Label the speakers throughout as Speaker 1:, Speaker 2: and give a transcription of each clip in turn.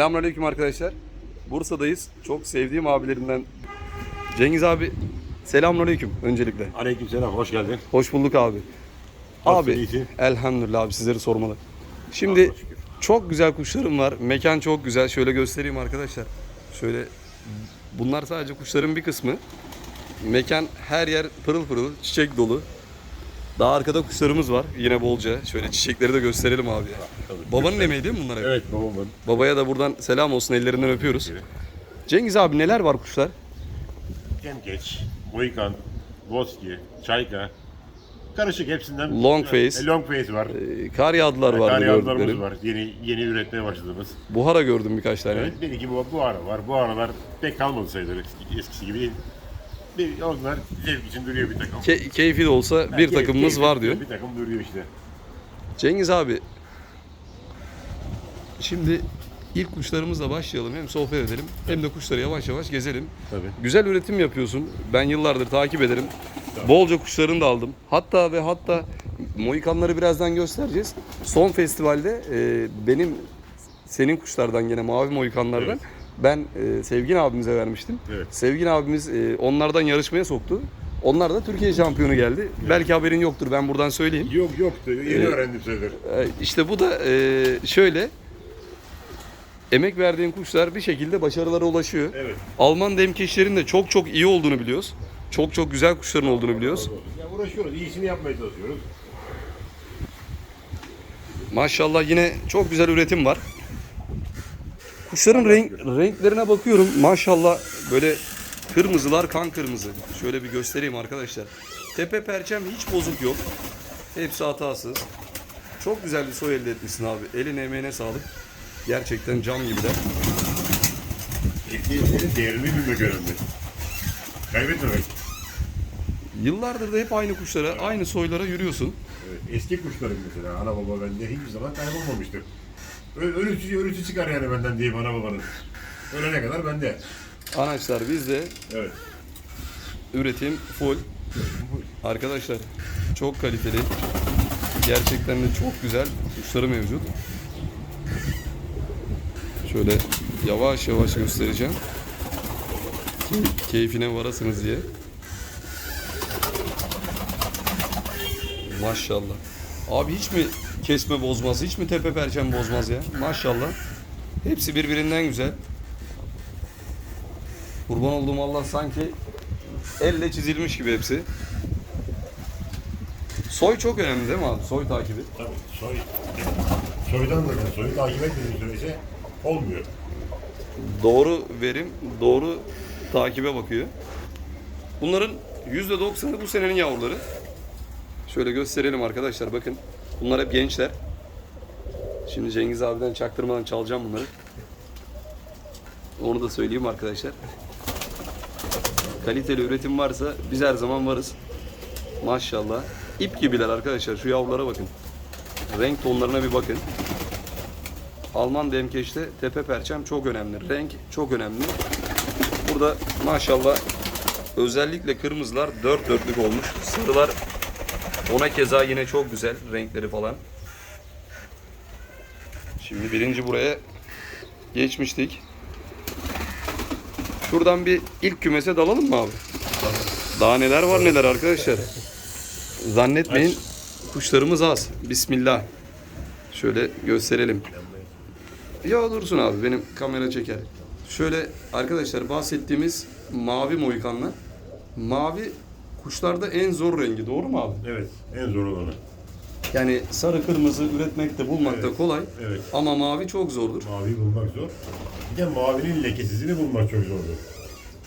Speaker 1: Selamünaleyküm arkadaşlar. Bursa'dayız. Çok sevdiğim abilerimden Cengiz abi selamünaleyküm öncelikle.
Speaker 2: Aleykümselam, hoş geldin.
Speaker 1: Hoş bulduk abi. Abi
Speaker 2: iyisin?
Speaker 1: elhamdülillah abi sizleri sormalı. Şimdi çok güzel kuşlarım var. Mekan çok güzel. Şöyle göstereyim arkadaşlar. Şöyle bunlar sadece kuşların bir kısmı. Mekan her yer pırıl pırıl, çiçek dolu. Daha arkada kuşlarımız var yine bolca. Şöyle çiçekleri de gösterelim abi ya. Babanın emeği değil mi bunlar hep?
Speaker 2: Evet, babamın.
Speaker 1: Babaya da buradan selam olsun ellerinden öpüyoruz. Cengiz abi neler var kuşlar?
Speaker 2: Gemgeç, Mohikan, Voski, Çayka. Karışık hepsinden.
Speaker 1: Long face.
Speaker 2: E, long face var.
Speaker 1: Ee, kar yağdılar
Speaker 2: Kar
Speaker 1: vardı
Speaker 2: yağdılarımız
Speaker 1: gördüklerim.
Speaker 2: var. Yeni yeni üretmeye başladığımız.
Speaker 1: Buhara gördüm birkaç tane.
Speaker 2: Evet, bir iki bu, bu ara var. Bu aralar pek kalmadı sayılır eski- eskisi gibi değil. Bir, onlar zevk için duruyor bir takım.
Speaker 1: Ke- keyfi de olsa bir
Speaker 2: Keyif-
Speaker 1: takımımız
Speaker 2: keyif-
Speaker 1: var diyor.
Speaker 2: Bir takım duruyor işte.
Speaker 1: Cengiz abi şimdi ilk kuşlarımızla başlayalım. Hem sohbet edelim hem de kuşları yavaş yavaş gezelim.
Speaker 2: Tabii.
Speaker 1: Güzel üretim yapıyorsun. Ben yıllardır takip ederim. Bolca kuşlarını da aldım. Hatta ve hatta Mohikanları birazdan göstereceğiz. Son festivalde e, benim senin kuşlardan gene mavi Mohikanlardan
Speaker 2: Evet.
Speaker 1: Ben e, Sevgin abimize vermiştim.
Speaker 2: Evet.
Speaker 1: Sevgin abimiz e, onlardan yarışmaya soktu. Onlar da Türkiye şampiyonu geldi. Belki haberin yoktur ben buradan söyleyeyim.
Speaker 2: Yok yoktu. Yeni
Speaker 1: Evet.
Speaker 2: öğrendim sayılır.
Speaker 1: Ee, İşte bu da e, şöyle emek verdiğin kuşlar bir şekilde başarılara ulaşıyor.
Speaker 2: Evet.
Speaker 1: Alman demkeşlerin de çok çok iyi olduğunu biliyoruz. Çok çok güzel kuşların olduğunu biliyoruz.
Speaker 2: Ya uğraşıyoruz. iyisini yapmaya çalışıyoruz.
Speaker 1: Maşallah yine çok güzel üretim var. Kuşların renk, renklerine bakıyorum. Maşallah böyle kırmızılar kan kırmızı. Şöyle bir göstereyim arkadaşlar. Tepe perçem hiç bozuk yok. Hepsi hatasız. Çok güzel bir soy elde etmişsin abi. Eline emeğine sağlık. Gerçekten cam gibiler.
Speaker 2: Değerini bilmek önemli. Kaybetmemek.
Speaker 1: Yıllardır da hep aynı kuşlara, aynı soylara yürüyorsun.
Speaker 2: Evet, eski kuşlarım mesela ana baba bende hiçbir zaman kaybolmamıştır. Ö- Ölüsü, ölüsü çıkar yani benden diyeyim ana babanın. Ölene kadar bende.
Speaker 1: Anaçlar bizde,
Speaker 2: Evet.
Speaker 1: üretim full. Arkadaşlar çok kaliteli. Gerçekten de çok güzel kuşları mevcut. Şöyle yavaş yavaş göstereceğim. Ki keyfine varasınız diye. Maşallah. Abi hiç mi kesme bozmaz, hiç mi tepe perçem bozmaz ya? Maşallah. Hepsi birbirinden güzel. Kurban olduğum Allah sanki elle çizilmiş gibi hepsi. Soy çok önemli değil mi abi? Soy takibi.
Speaker 2: Tabii soy. Soydan da soyu takip etmediğim sürece olmuyor.
Speaker 1: Doğru verim, doğru takibe bakıyor. Bunların %90'ı bu senenin yavruları. Şöyle gösterelim arkadaşlar bakın. Bunlar hep gençler. Şimdi Cengiz abiden çaktırmadan çalacağım bunları. Onu da söyleyeyim arkadaşlar. Kaliteli üretim varsa biz her zaman varız. Maşallah. İp gibiler arkadaşlar. Şu yavrulara bakın. Renk tonlarına bir bakın. Alman demkeçte tepe perçem çok önemli. Renk çok önemli. Burada maşallah özellikle kırmızılar dört dörtlük olmuş. Sarılar ona keza yine çok güzel renkleri falan. Şimdi birinci buraya geçmiştik. Şuradan bir ilk kümese dalalım mı abi? Daha neler var neler arkadaşlar. Zannetmeyin kuşlarımız az. Bismillah. Şöyle gösterelim. Ya dursun abi benim kamera çeker. Şöyle arkadaşlar bahsettiğimiz mavi mohikanlar. Mavi kuşlarda en zor rengi doğru mu abi?
Speaker 2: Evet. En zor olanı.
Speaker 1: Yani sarı kırmızı üretmekte bulmakta
Speaker 2: Evet,
Speaker 1: kolay.
Speaker 2: evet.
Speaker 1: Ama mavi çok zordur.
Speaker 2: Mavi bulmak zor. Bir de mavinin lekesizini bulmak çok zordu.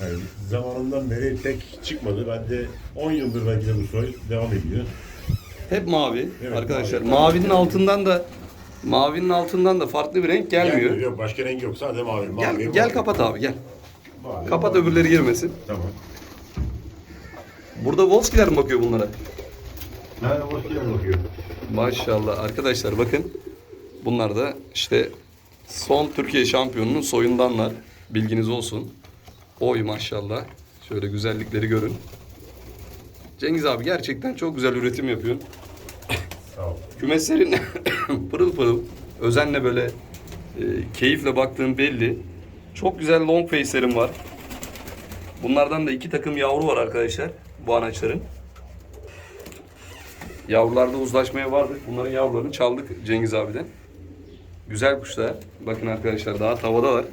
Speaker 2: Yani zamanından beri pek çıkmadı. Ben de 10 yıldır belki de bu soy devam ediyor.
Speaker 1: Hep mavi
Speaker 2: Evet,
Speaker 1: arkadaşlar.
Speaker 2: mavi.
Speaker 1: Mavinin altından da mavinin altından da farklı bir renk gelmiyor.
Speaker 2: Yok başka renk yok sadece mavi. mavi
Speaker 1: Gel
Speaker 2: mavi.
Speaker 1: gel kapat abi gel.
Speaker 2: Mavi,
Speaker 1: Kapat
Speaker 2: mavi.
Speaker 1: öbürleri girmesin.
Speaker 2: Tamam.
Speaker 1: Burada Volskiler mi bakıyor bunlara?
Speaker 2: Ha, geldin bakıyor.
Speaker 1: Maşallah arkadaşlar bakın. Bunlar da işte son Türkiye şampiyonunun soyundanlar. Bilginiz olsun. Oy maşallah. Şöyle güzellikleri görün. Cengiz abi gerçekten çok güzel üretim yapıyorsun.
Speaker 2: Sağ ol.
Speaker 1: Kümeslerin pırıl pırıl özenle böyle e, keyifle baktığım belli. Çok güzel long face'lerim var. Bunlardan da iki takım yavru var arkadaşlar. Bu anaçların. Yavrularda uzlaşmaya vardık. Bunların yavrularını çaldık Cengiz abiden. Güzel kuşlar. Bakın arkadaşlar daha tavadalar.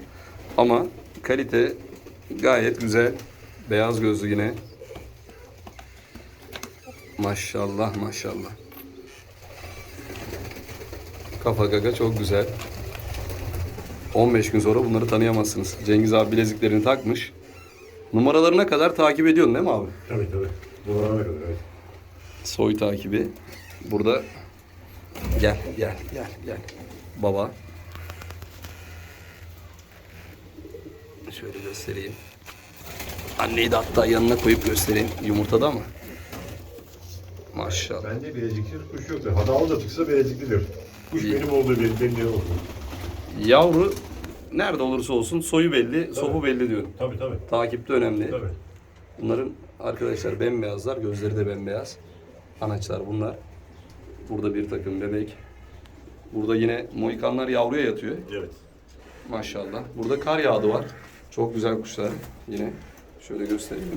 Speaker 1: Ama kalite gayet güzel. Beyaz gözlü yine. Maşallah maşallah. Kafa gaga çok güzel. 15 gün sonra bunları tanıyamazsınız. Cengiz abi bileziklerini takmış. Numaralarına kadar takip ediyorsun değil mi abi?
Speaker 2: Tabii tabii. Dolarına kadar evet.
Speaker 1: Soy takibi. Burada gel gel gel gel. Baba. Şöyle göstereyim. Anneyi de hatta yanına koyup göstereyim. Yumurtada mı? Maşallah.
Speaker 2: Bende bileziksiz kuş yoktur. Hatalı da çıksa bileziklidir. Kuş benim olduğu benim, benim olsun.
Speaker 1: Yavru nerede olursa olsun soyu belli, sopu belli diyor.
Speaker 2: Tabii tabii.
Speaker 1: Takipte önemli.
Speaker 2: Tabii.
Speaker 1: Bunların arkadaşlar bembeyazlar, gözleri de bembeyaz. Anaçlar bunlar. Burada bir takım bebek. Burada yine moikanlar yavruya yatıyor.
Speaker 2: Evet.
Speaker 1: Maşallah. Burada kar yağdı var. Çok güzel kuşlar. Yine şöyle göstereyim.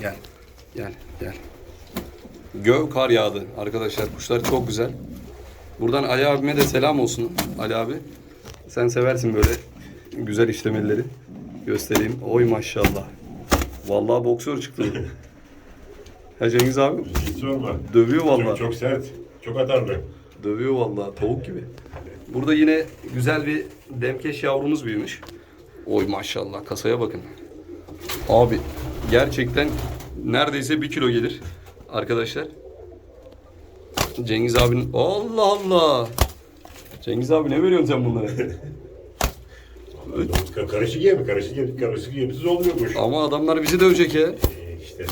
Speaker 1: Gel. Gel. Gel. Göv kar yağdı arkadaşlar. Kuşlar çok güzel. Buradan Ali abime de selam olsun. Ali abi. Sen seversin böyle güzel işlemelileri. Göstereyim. Oy maşallah. Vallahi boksör çıktı. ha Cengiz abi
Speaker 2: Hiç sorma.
Speaker 1: dövüyor vallahi.
Speaker 2: Çok, çok sert. Çok atarlı.
Speaker 1: Dövüyor vallahi tavuk gibi. Burada yine güzel bir demkeş yavrumuz büyümüş. Oy maşallah kasaya bakın. Abi gerçekten neredeyse bir kilo gelir arkadaşlar. Cengiz abinin Allah Allah. Cengiz abi ne veriyorsun sen bunlara?
Speaker 2: Ka- Karışık yemi, karışık yemi, karışık yemsiz olmuyor kuş.
Speaker 1: Ama adamlar bizi dövecek ya.
Speaker 2: Ee, işte.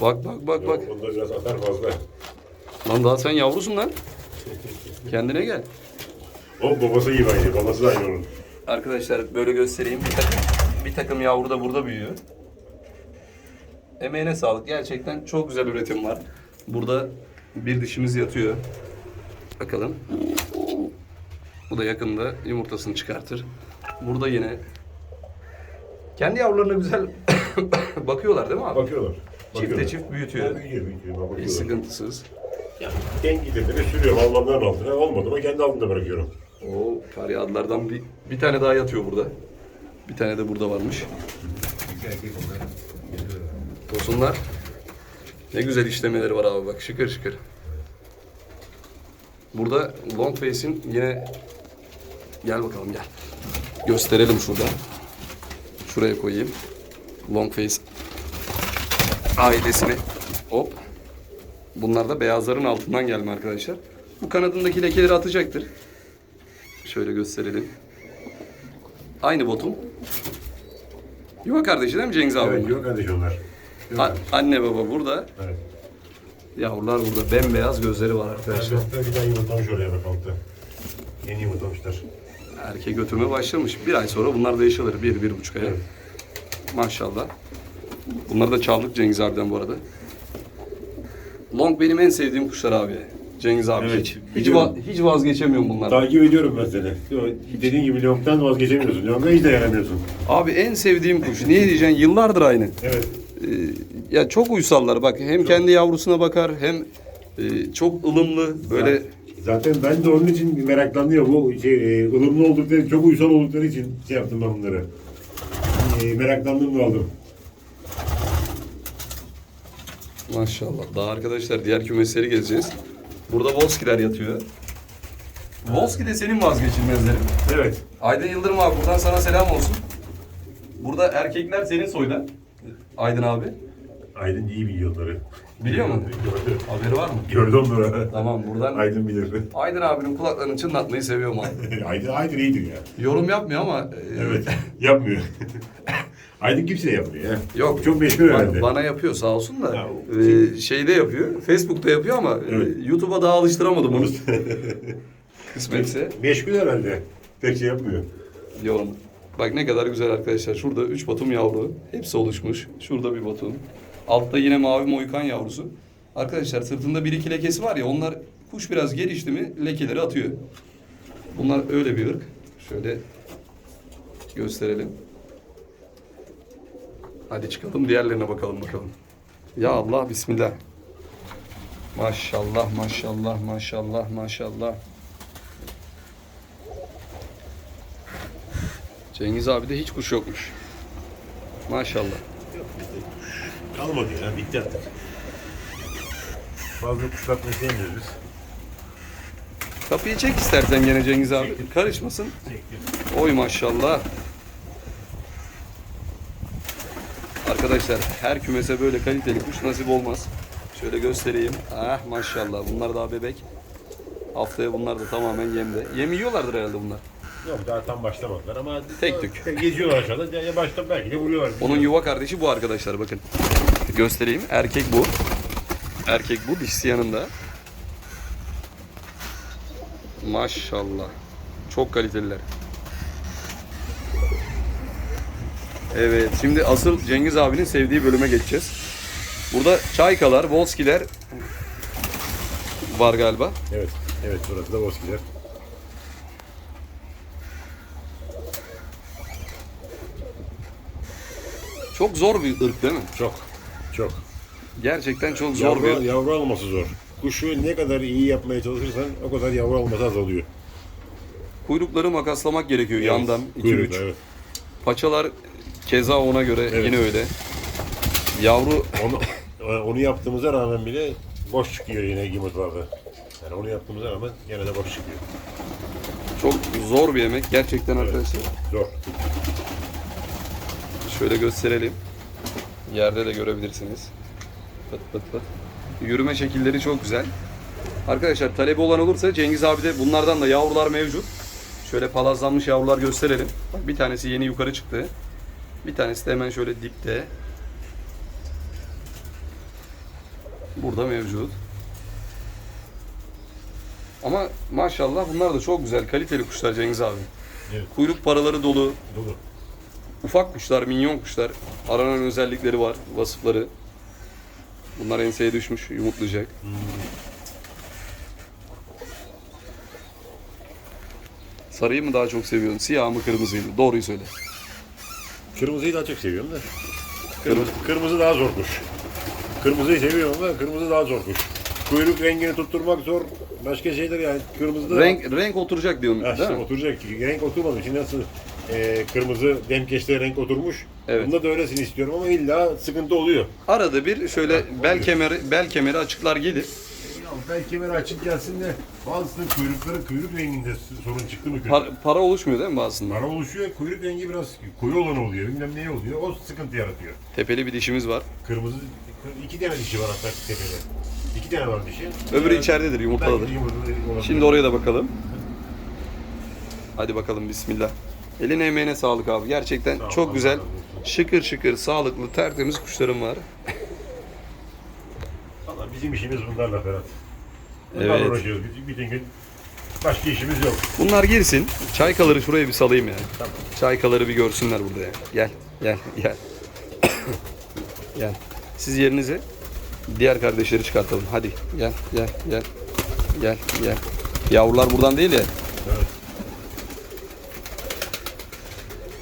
Speaker 1: Bak bak bak bak.
Speaker 2: Bunda biraz atar fazla.
Speaker 1: Lan daha sen yavrusun lan. Kendine gel.
Speaker 2: O babası gibi aynı. Babası da aynı onun.
Speaker 1: Arkadaşlar böyle göstereyim. Bir takım, bir takım yavru da burada büyüyor. Emeğine sağlık. Gerçekten çok güzel üretim var. Burada bir dişimiz yatıyor. Bakalım. Bu da yakında yumurtasını çıkartır. Burada yine kendi yavrularına güzel bakıyorlar değil mi abi?
Speaker 2: Bakıyorlar.
Speaker 1: Çifte
Speaker 2: Bakıyorlar.
Speaker 1: çift büyütüyor.
Speaker 2: Büyüyor, büyütüyor.
Speaker 1: Hiç
Speaker 2: Bakıyorlar.
Speaker 1: sıkıntısız.
Speaker 2: Yani dengileri sürüyorum Almanların altına. Olmadı mı kendi altında bırakıyorum.
Speaker 1: O kar yağdılardan bir, bir tane daha yatıyor burada. Bir tane de burada varmış. Tosunlar. Ne güzel işlemeleri var abi bak şıkır şıkır. Burada long face'in yine gel bakalım gel. Gösterelim şurada. Şuraya koyayım. Long face ailesini. Hop. Bunlar da beyazların altından gelme arkadaşlar. Bu kanadındaki lekeleri atacaktır. Şöyle gösterelim. Aynı botum. Yuva kardeşi değil mi Cengiz abi?
Speaker 2: Evet, yok kardeş onlar.
Speaker 1: A- anne baba burada.
Speaker 2: Evet.
Speaker 1: Yavrular burada. Bembeyaz gözleri var arkadaşlar.
Speaker 2: Arkadaşlar bir daha yumurtlamış oraya bak altta. Yeni yumurtlamışlar.
Speaker 1: Erkek götürme başlamış. Bir ay sonra bunlar yaşalır. Bir, bir buçuk aya.
Speaker 2: Evet.
Speaker 1: Maşallah. Bunları da çaldık Cengiz abiden bu arada. Long benim en sevdiğim kuşlar abi. Cengiz abi.
Speaker 2: Evet,
Speaker 1: hiç, hiç,
Speaker 2: biliyorum.
Speaker 1: va- hiç vazgeçemiyorum bunlardan.
Speaker 2: Takip ediyorum ben seni. Dediğin gibi Long'dan vazgeçemiyorsun. Long'a hiç dayanamıyorsun.
Speaker 1: Abi en sevdiğim kuş. Niye diyeceksin? Yıllardır aynı.
Speaker 2: Evet.
Speaker 1: Ee, ya çok uysallar bak hem kendi yavrusuna bakar hem e, çok ılımlı böyle
Speaker 2: Zaten ben de onun için meraklandım ya bu şey, e, ılımlı oldukları, çok uysal oldukları için şey yaptım ben bunları. E, meraklandım da aldım.
Speaker 1: maşallah. Daha arkadaşlar diğer kümesleri gezeceğiz. Burada Volskiler yatıyor. Volski de senin vazgeçilmezlerin.
Speaker 2: Evet.
Speaker 1: Aydın Yıldırım abi buradan sana selam olsun. Burada erkekler senin soydan. Aydın abi.
Speaker 2: Aydın iyi biliyor onları.
Speaker 1: Biliyor mu?
Speaker 2: Gördü.
Speaker 1: Haberi var mı?
Speaker 2: Gördü onları.
Speaker 1: Tamam buradan
Speaker 2: Aydın bilir.
Speaker 1: Aydın abinin kulaklarını çınlatmayı seviyorum abi.
Speaker 2: Aydın, Aydın iyidir ya.
Speaker 1: Yorum yapmıyor ama e,
Speaker 2: Evet. Yapmıyor. Aydın kimseye yapmıyor ya.
Speaker 1: Yok.
Speaker 2: Çok meşhur
Speaker 1: Bana,
Speaker 2: herhalde.
Speaker 1: bana yapıyor sağ olsun da.
Speaker 2: Ya,
Speaker 1: e, şeyde yapıyor. Facebook'ta yapıyor ama e,
Speaker 2: Evet.
Speaker 1: YouTube'a daha alıştıramadım onu. Kısmetse
Speaker 2: Meşgul herhalde. Pek şey yapmıyor.
Speaker 1: yoğun. Bak ne kadar güzel arkadaşlar. Şurada 3 batum yavru. Hepsi oluşmuş. Şurada bir batum. Altta yine mavi moykan yavrusu. Arkadaşlar sırtında bir iki lekesi var ya onlar Kuş biraz gelişti mi lekeleri atıyor. Bunlar öyle bir ırk. Şöyle gösterelim. Hadi çıkalım diğerlerine bakalım bakalım. Ya Allah bismillah. Maşallah maşallah maşallah maşallah. Cengiz abi de hiç kuş yokmuş. Maşallah.
Speaker 2: Yok bizde kuş kalmadı ya. Bitti artık. Fazla kuşlatmayı sevmiyoruz biz.
Speaker 1: Kapıyı çek istersen gene Cengiz abi. Karışmasın.
Speaker 2: Çektim.
Speaker 1: Oy maşallah. Arkadaşlar her kümese böyle kaliteli kuş nasip olmaz. Şöyle göstereyim. Ah maşallah bunlar daha bebek. Haftaya bunlar da tamamen yemde. Yem yiyorlardır herhalde bunlar.
Speaker 2: Yok daha tam başlamadılar ama
Speaker 1: Tek tük.
Speaker 2: geziyorlar aşağıda. Ya başta belki de vuruyorlar.
Speaker 1: Onun yuva kardeşi bu arkadaşlar bakın. Göstereyim. Erkek bu. Erkek bu. Dişisi yanında. Maşallah. Çok kaliteliler. Evet. Şimdi asıl Cengiz abinin sevdiği bölüme geçeceğiz. Burada Çaykalar, Volskiler var galiba.
Speaker 2: Evet. Evet burası da Boskiler.
Speaker 1: Çok zor bir ırk değil mi?
Speaker 2: Çok. Çok.
Speaker 1: Gerçekten çok zor
Speaker 2: Yavru,
Speaker 1: bir
Speaker 2: yavru alması zor. Kuşu ne kadar iyi yapmaya çalışırsan o kadar yavru alması az oluyor.
Speaker 1: Kuyrukları makaslamak gerekiyor yandan 2-3.
Speaker 2: Kuyruk, evet.
Speaker 1: Paçalar keza ona göre
Speaker 2: Evet.
Speaker 1: yine öyle. Yavru
Speaker 2: Onu, onu yaptığımıza rağmen bile boş çıkıyor yine yumurtalarda. Yani onu yaptığımıza rağmen gene de boş çıkıyor.
Speaker 1: çok zor bir yemek gerçekten arkadaşlar.
Speaker 2: Zor.
Speaker 1: Şöyle gösterelim. Yerde de görebilirsiniz. Pıt pıt pıt. Yürüme şekilleri çok güzel. Arkadaşlar talebi olan olursa Cengiz abi de bunlardan da yavrular mevcut. Şöyle palazlanmış yavrular gösterelim. Bak bir tanesi yeni yukarı çıktı. Bir tanesi de hemen şöyle dipte. Burada mevcut. Ama maşallah bunlar da çok güzel, kaliteli kuşlar Cengiz abi.
Speaker 2: Evet.
Speaker 1: Kuyruk paraları dolu,
Speaker 2: Dolu.
Speaker 1: Ufak kuşlar, minyon kuşlar. Aranan özellikleri var, vasıfları. Bunlar enseye düşmüş, yumurtlayacak. Sarıyı mı daha çok seviyorsun, siyah mı, kırmızıyı mı? Doğruyu söyle.
Speaker 2: Kırmızıyı daha çok seviyorum da. Kırmızı, kırmızı daha zor kuş. Kırmızıyı seviyorum ama kırmızı daha zor kuş. Kuyruk rengini tutturmak zor. Başka şeyler yani kırmızıda
Speaker 1: Renk renk oturacak diyorsun,
Speaker 2: Ha,
Speaker 1: değil
Speaker 2: işte oturacak. Renk oturmadı. Şimdi nasıl e, kırmızı demkeşte renk oturmuş.
Speaker 1: Evet.
Speaker 2: Bunda da öylesini istiyorum ama illa sıkıntı oluyor.
Speaker 1: Arada bir şöyle bel kemeri bel kemeri açıklar gelir.
Speaker 2: Ya belki kemeri açık gelsin de bazısının kuyrukları kuyruk renginde sorun çıktı mı?
Speaker 1: Par- para oluşmuyor değil mi bazısında?
Speaker 2: Para oluşuyor, kuyruk rengi biraz koyu olan oluyor, bilmem ne oluyor, o sıkıntı yaratıyor.
Speaker 1: Tepeli bir dişimiz var.
Speaker 2: Kırmızı, iki tane dişi var hatta tepede. İki tane var dişi.
Speaker 1: Öbürü
Speaker 2: Yani
Speaker 1: içeridedir,
Speaker 2: belki yumurtalı olabilir.
Speaker 1: Şimdi oraya da bakalım. Hadi bakalım bismillah. Eline emeğine sağlık abi. Gerçekten
Speaker 2: Sağ ol,
Speaker 1: çok
Speaker 2: Allah
Speaker 1: güzel, şıkır şıkır, sağlıklı, tertemiz kuşlarım var.
Speaker 2: Valla bizim işimiz bunlarla Ferhat. Bunlarla
Speaker 1: Evet.
Speaker 2: uğraşıyoruz bütün gün. Başka işimiz yok.
Speaker 1: Bunlar girsin. Çaykaları şuraya bir salayım yani.
Speaker 2: Tamam.
Speaker 1: Çaykaları bir görsünler burada yani. Gel, gel, gel. gel. Siz yerinize diğer kardeşleri çıkartalım. Hadi gel, gel, gel. Gel, gel. Yavrular buradan değil ya.
Speaker 2: Evet.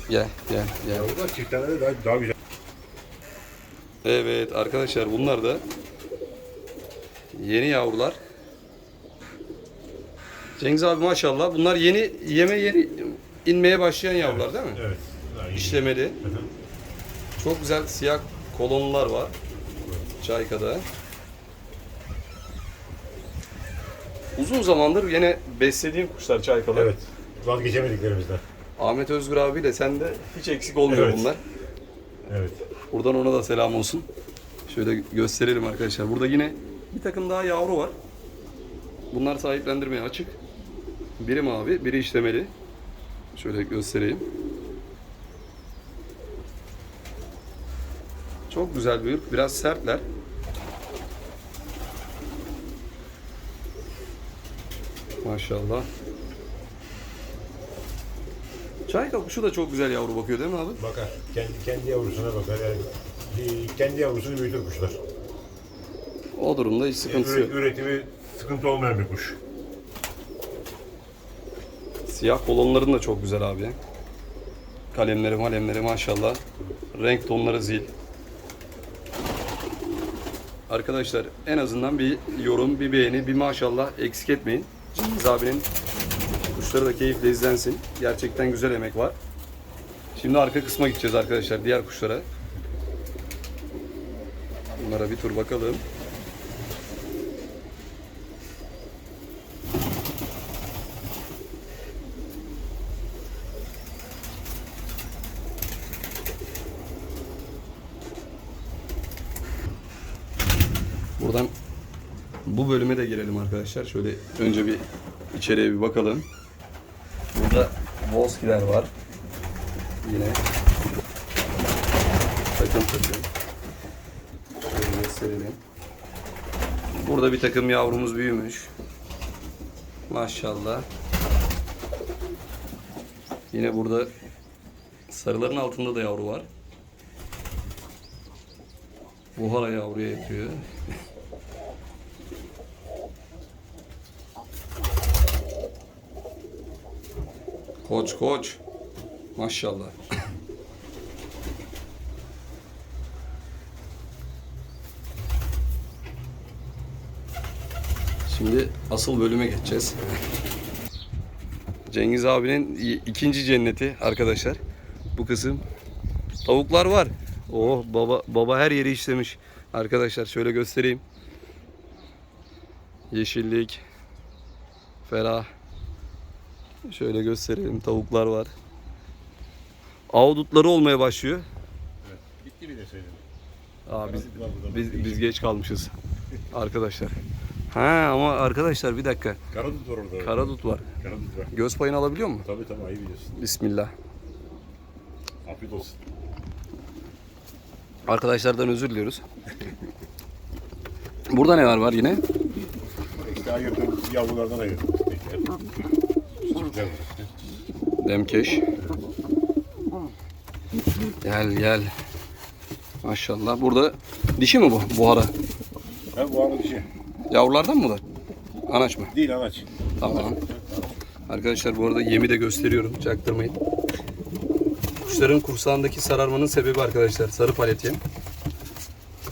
Speaker 1: Gel, gel, gel.
Speaker 2: Yavrular çift tane de daha, daha güzel.
Speaker 1: Evet arkadaşlar bunlar da yeni yavrular. Cengiz abi maşallah bunlar yeni yeme yeni inmeye başlayan yavrular değil mi?
Speaker 2: Evet. İyi.
Speaker 1: İşlemeli.
Speaker 2: Hı hı.
Speaker 1: Çok güzel siyah kolonlar var. Çayka'da. Uzun zamandır yine beslediğim kuşlar Çaykalar.
Speaker 2: Evet. Vazgeçemediklerimizden.
Speaker 1: Ahmet Özgür abiyle sende hiç eksik olmuyor
Speaker 2: Evet.
Speaker 1: bunlar.
Speaker 2: Evet.
Speaker 1: Buradan ona da selam olsun. Şöyle gösterelim arkadaşlar. Burada yine bir takım daha yavru var. Bunlar sahiplendirmeye açık. Biri mavi, biri işlemeli. Şöyle göstereyim. Çok güzel bir ırk. Biraz sertler. Maşallah. Çayka kuşu da çok güzel yavru bakıyor değil mi abi?
Speaker 2: Bakar. Kendi, kendi yavrusuna bakar. Yani kendi yavrusunu büyütür kuşlar.
Speaker 1: O durumda hiç sıkıntısı yok.
Speaker 2: Üre- üretimi sıkıntı olmayan bir kuş.
Speaker 1: Siyah kolonların da çok güzel abi. Kalemleri malemleri maşallah. Renk tonları zil. Arkadaşlar en azından bir yorum, bir beğeni, bir maşallah eksik etmeyin. Cengiz abinin kuşları da keyifle izlensin. Gerçekten güzel emek var. Şimdi arka kısma gideceğiz arkadaşlar diğer kuşlara. Bunlara bir tur bakalım. Buradan bu bölüme de girelim arkadaşlar. Şöyle önce bir içeriye bir bakalım. Volskiler var. Yine takım takım. Burada bir takım yavrumuz büyümüş. Maşallah. Yine burada sarıların altında da yavru var. Buhara yavruya yatıyor. Koç koç. Maşallah. Şimdi asıl bölüme geçeceğiz. Cengiz abinin ikinci cenneti arkadaşlar. Bu kısım. Tavuklar var. Oh baba baba her yeri işlemiş. Arkadaşlar şöyle göstereyim. Yeşillik. Ferah. Şöyle gösterelim. Tavuklar var. Avdutları olmaya başlıyor.
Speaker 2: Bitti bir de senin.
Speaker 1: Aa, biz, biz, biz geç kalmışız. Arkadaşlar. Ha ama arkadaşlar bir dakika.
Speaker 2: Karadut var orada.
Speaker 1: Karadut var.
Speaker 2: Karadut var.
Speaker 1: Göz payını alabiliyor mu?
Speaker 2: Tabii tabii iyi biliyorsun.
Speaker 1: Bismillah.
Speaker 2: Afiyet olsun.
Speaker 1: Arkadaşlardan özür diliyoruz. Burada neler var yine?
Speaker 2: İşte ayırdım yavrulardan ayırdım.
Speaker 1: Demkeş. Gel gel. Maşallah. Burada dişi mi bu? Buhara.
Speaker 2: Ha bu arada şey.
Speaker 1: Yavrulardan mı bu da? Anaç mı?
Speaker 2: Değil anaç.
Speaker 1: Tamam. Arkadaşlar bu arada yemi de gösteriyorum. Çaktırmayın. Kuşların kursağındaki sararmanın sebebi arkadaşlar sarı palet yem.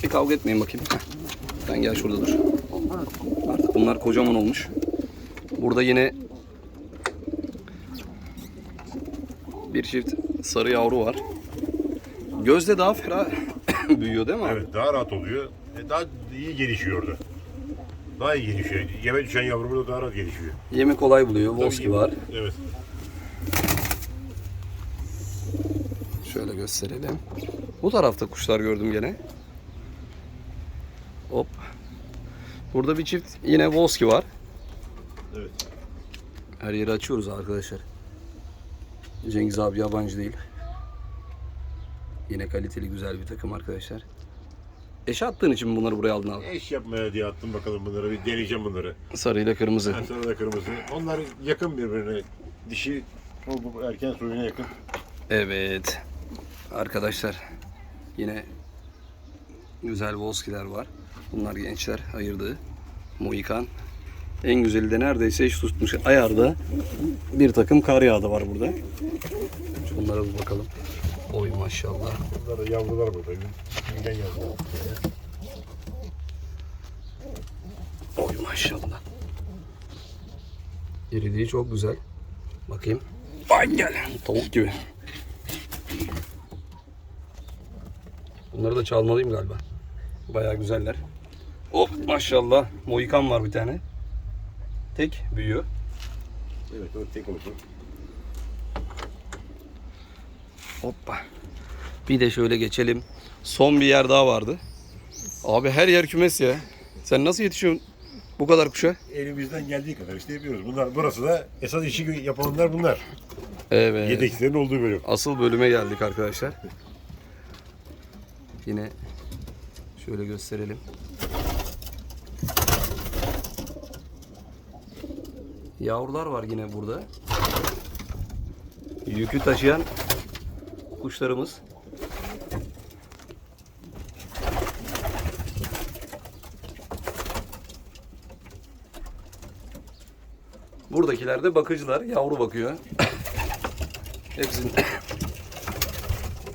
Speaker 1: Bir kavga etmeyin bakayım. Sen gel şurada dur. Artık bunlar kocaman olmuş. Burada yine bir çift sarı yavru var. Gözde daha ferah büyüyor değil mi abi?
Speaker 2: Evet daha rahat oluyor. E, daha iyi gelişiyordu. Daha iyi gelişiyor. Yeme düşen yavru burada daha rahat gelişiyor.
Speaker 1: Yemi kolay buluyor.
Speaker 2: Tabii
Speaker 1: Voski
Speaker 2: ki-
Speaker 1: var.
Speaker 2: Evet.
Speaker 1: Şöyle gösterelim. Bu tarafta kuşlar gördüm gene. Hop. Burada bir çift yine Volski var.
Speaker 2: Evet.
Speaker 1: Her yeri açıyoruz arkadaşlar. Cengiz abi yabancı değil. Yine kaliteli güzel bir takım arkadaşlar. Eşe attığın için mi bunları buraya aldın abi?
Speaker 2: Eş yapmaya diye attım bakalım bunları. Bir deneyeceğim bunları.
Speaker 1: Sarıyla kırmızı.
Speaker 2: Ben sonra da kırmızı. Onlar yakın birbirine. Dişi bu, bu erken soyuna yakın.
Speaker 1: Evet. Arkadaşlar yine güzel Volskiler var. Bunlar gençler ayırdığı. Mohikan. En güzeli de neredeyse eş tutmuş ayarda bir takım kar yağdı var burada. Şunlara bir bakalım. Oy maşallah.
Speaker 2: Bunlar da yavrular burada. Günden yavrular.
Speaker 1: Oy maşallah. İriliği çok güzel. Bakayım. Ay gel. Tavuk gibi. Bunları da çalmalıyım galiba. Bayağı güzeller. Hop maşallah. Mohikan var bir tane. Tek büyüyor.
Speaker 2: Evet o tek olsun.
Speaker 1: Hoppa. Bir de şöyle geçelim. Son bir yer daha vardı. Abi her yer kümes ya. Sen nasıl yetişiyorsun bu kadar kuşa?
Speaker 2: Elimizden geldiği kadar işte yapıyoruz. Bunlar burası da esas işi yapanlar bunlar.
Speaker 1: Evet.
Speaker 2: Yedeklerin olduğu bölüm.
Speaker 1: Asıl bölüme geldik arkadaşlar. Yine şöyle gösterelim. Yavrular var yine burada. Yükü taşıyan kuşlarımız. Buradakiler de bakıcılar. Yavru bakıyor. Hepsinin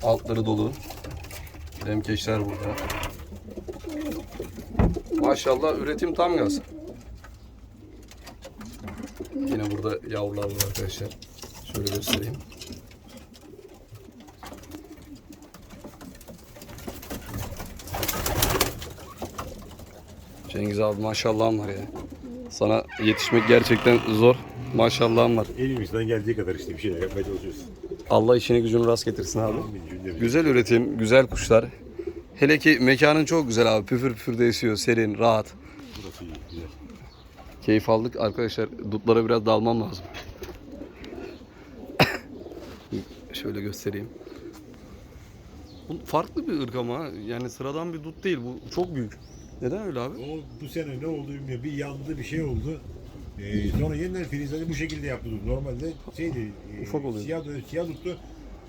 Speaker 1: altları dolu. Demkeşler burada. Maşallah üretim tam gaz. Yine burada yavrular var arkadaşlar. Şöyle göstereyim. Cengiz abi maşallahım var ya. Sana yetişmek gerçekten zor. Maşallahım var.
Speaker 2: Elimizden geldiği kadar işte bir şeyler yapmaya çalışıyoruz.
Speaker 1: Allah işini gücünü rast getirsin abi. Güzel üretim, güzel kuşlar. Hele ki mekanın çok güzel abi. Püfür püfür de esiyor, serin, rahat. Keyif aldık arkadaşlar. Dutlara biraz dalmam lazım. Şöyle göstereyim. Bu farklı bir ırk ama yani sıradan bir dut değil. Bu çok büyük. Neden öyle abi?
Speaker 2: O bu sene ne oldu bilmiyorum. Bir yandı bir şey oldu. Ee, sonra yeniden filizleri bu şekilde yaptı. dut. Normalde şeydi, e,
Speaker 1: Ufak oluyordu.
Speaker 2: siyah, siyah tuttu.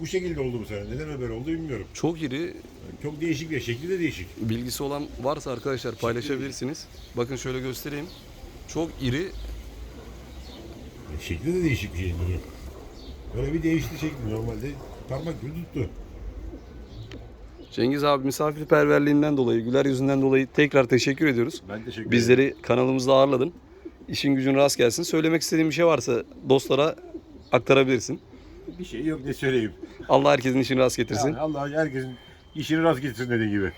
Speaker 2: Bu şekilde oldu bu sene. Neden öyle oldu bilmiyorum.
Speaker 1: Çok iri.
Speaker 2: Çok değişik bir şekli de değişik.
Speaker 1: Bilgisi olan varsa arkadaşlar paylaşabilirsiniz. Bakın şöyle göstereyim. Çok iri.
Speaker 2: Şekli de değişik bir şey. Böyle. Böyle bir değişti şekli. Normalde parmak gibi tuttu.
Speaker 1: Cengiz abi misafirperverliğinden dolayı, güler yüzünden dolayı tekrar teşekkür ediyoruz.
Speaker 2: Ben teşekkür ederim.
Speaker 1: Bizleri kanalımızda ağırladın. İşin gücün rast gelsin. Söylemek istediğin bir şey varsa dostlara aktarabilirsin.
Speaker 2: Bir şey yok ne söyleyeyim.
Speaker 1: Allah herkesin işini rast getirsin.
Speaker 2: Yani Allah herkesin işini rast getirsin dediği gibi.